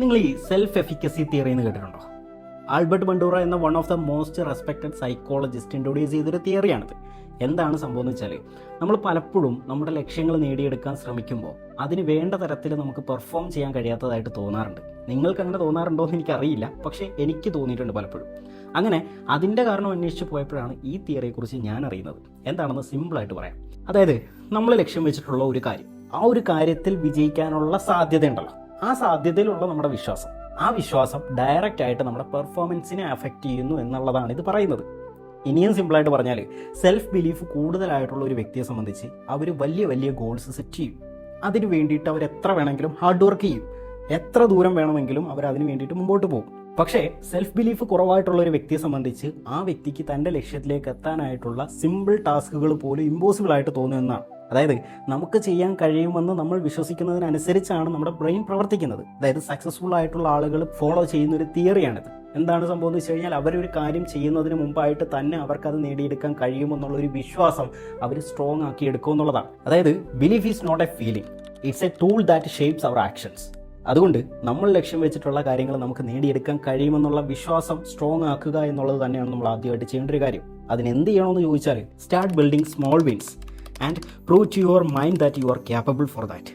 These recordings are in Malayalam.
നിങ്ങൾ ഈ സെൽഫ് എഫിക്കസി തിയറി എന്ന് കേട്ടിട്ടുണ്ടോ? ആൽബർട്ട് ബണ്ടൂറ എന്ന one of the most respected psychologist introduce ചെയ്തൊരു തിയറിയാണിത് എന്താണ് സംഭവം എന്ന് വെച്ചാൽ നമ്മൾ പലപ്പോഴും നമ്മുടെ ലക്ഷ്യങ്ങൾ നേടിയെടുക്കാൻ ശ്രമിക്കുമ്പോൾ അതിന് വേണ്ട തരത്തിൽ നമുക്ക് പെർഫോം ചെയ്യാൻ കഴിയാത്തതായിട്ട് തോന്നാറുണ്ട്. നിങ്ങൾക്ക് അങ്ങനെ തോന്നാറുണ്ടോ എന്ന് എനിക്കറിയില്ല പക്ഷേ എനിക്ക് തോന്നിയിട്ടുണ്ട് പലപ്പോഴും. അങ്ങനെ അതിന്റെ കാരണം അന്വേഷിച്ച് പോയപ്പോഴാണ് ഈ തിയറിയെക്കുറിച്ച് ഞാൻ അറിയുന്നത്. എന്താണെന്ന് സിമ്പിളായിട്ട് പറയാം. അതായത് നമ്മൾ ലക്ഷ്യം വെച്ചിട്ടുള്ള ഒരു കാര്യം ആ ഒരു കാര്യത്തിൽ വിജയിക്കാനുള്ള സാധ്യത ഉണ്ടല്ലോ ആ സാധ്യതയിലുള്ള നമ്മുടെ വിശ്വാസം. ആ വിശ്വാസം ഡയറക്റ്റ് ആയിട്ട് നമ്മുടെ പെർഫോമൻസിനെ അഫക്റ്റ് ചെയ്യുന്നു എന്നുള്ളതാണ് ഇത് പറയുന്നത്. ഇനിയും സിമ്പിളായിട്ട് പറഞ്ഞാൽ സെൽഫ് ബിലീഫ് കൂടുതലായിട്ടുള്ള ഒരു വ്യക്തിയെ സംബന്ധിച്ച് അവർ വലിയ വലിയ ഗോൾസ് സെറ്റ് ചെയ്യും. അതിന് വേണ്ടിയിട്ട് അവർ എത്ര വേണമെങ്കിലും ഹാർഡ് വർക്ക് ചെയ്യും. എത്ര ദൂരം വേണമെങ്കിലും അവർ അതിന് വേണ്ടിയിട്ട് മുമ്പോട്ട് പോകും. പക്ഷേ സെൽഫ് ബിലീഫ് കുറവായിട്ടുള്ള ഒരു വ്യക്തിയെ സംബന്ധിച്ച് ആ വ്യക്തിക്ക് തന്റെ ലക്ഷ്യത്തിലേക്ക് എത്താനായിട്ടുള്ള സിമ്പിൾ ടാസ്കുകൾ പോലും ഇമ്പോസിബിൾ ആയിട്ട് തോന്നുമെന്നാണ് അതായത് നമുക്ക് ചെയ്യാൻ കഴിയുമെന്ന് നമ്മൾ വിശ്വസിക്കുന്നതിനനുസരിച്ചാണ് നമ്മുടെ ബ്രെയിൻ പ്രവർത്തിക്കുന്നത്. അതായത് സക്സസ്ഫുൾ ആയിട്ടുള്ള ആളുകൾ ഫോളോ ചെയ്യുന്ന ഒരു തിയറിയാണിത് എന്താണ് സംഭവം എന്ന് വെച്ച് കഴിഞ്ഞാൽ അവരൊരു കാര്യം ചെയ്യുന്നതിന് മുമ്പായിട്ട് തന്നെ അവർക്കത് നേടിയെടുക്കാൻ കഴിയുമെന്നുള്ള ഒരു വിശ്വാസം അവർ സ്ട്രോങ് ആക്കി എടുക്കും എന്നുള്ളതാണ്. അതായത് belief is not a feeling it's a tool that shapes our actions അതുകൊണ്ട് നമ്മൾ ലക്ഷ്യം വെച്ചിട്ടുള്ള കാര്യങ്ങൾ നമുക്ക് നേടിയെടുക്കാൻ കഴിയുമെന്നുള്ള വിശ്വാസം സ്ട്രോങ് ആക്കുക എന്നുള്ളത് തന്നെയാണ് നമ്മൾ ആദ്യമായിട്ട് ചെയ്യേണ്ട ഒരു കാര്യം. അതിന് എന്ത് ചെയ്യണമെന്ന് ചോദിച്ചാൽ start building small wins and prove to your mind that you are capable for that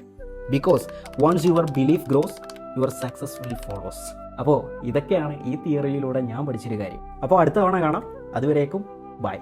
because once your belief grows your successfully follows അപ്പോൾ ഇതൊക്കെയാണ് ഈ തിയറിയിലൂടെ ഞാൻ പഠിച്ചൊരു കാര്യം. അപ്പോൾ അടുത്ത തവണ കാണാം. അതുവരേക്കും ബൈ